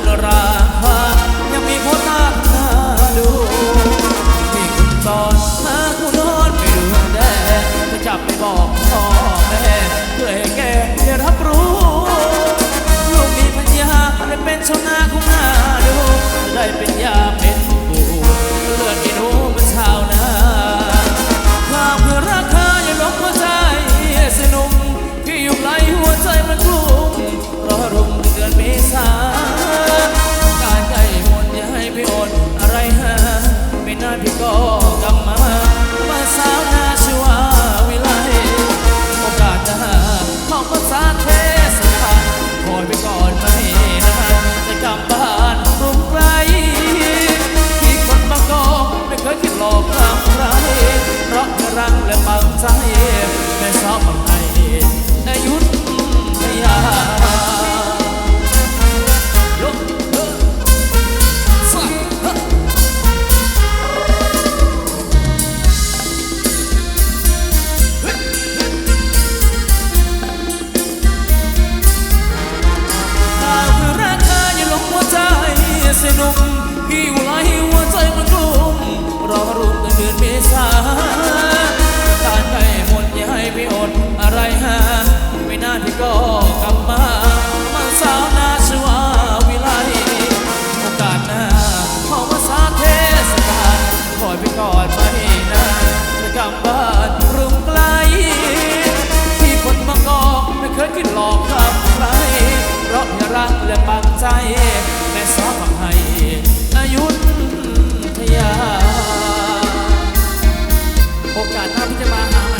Colorado. ักและปักใจ แม่สอบให้อายุทยา โอกาสหน้าที่จะมาหา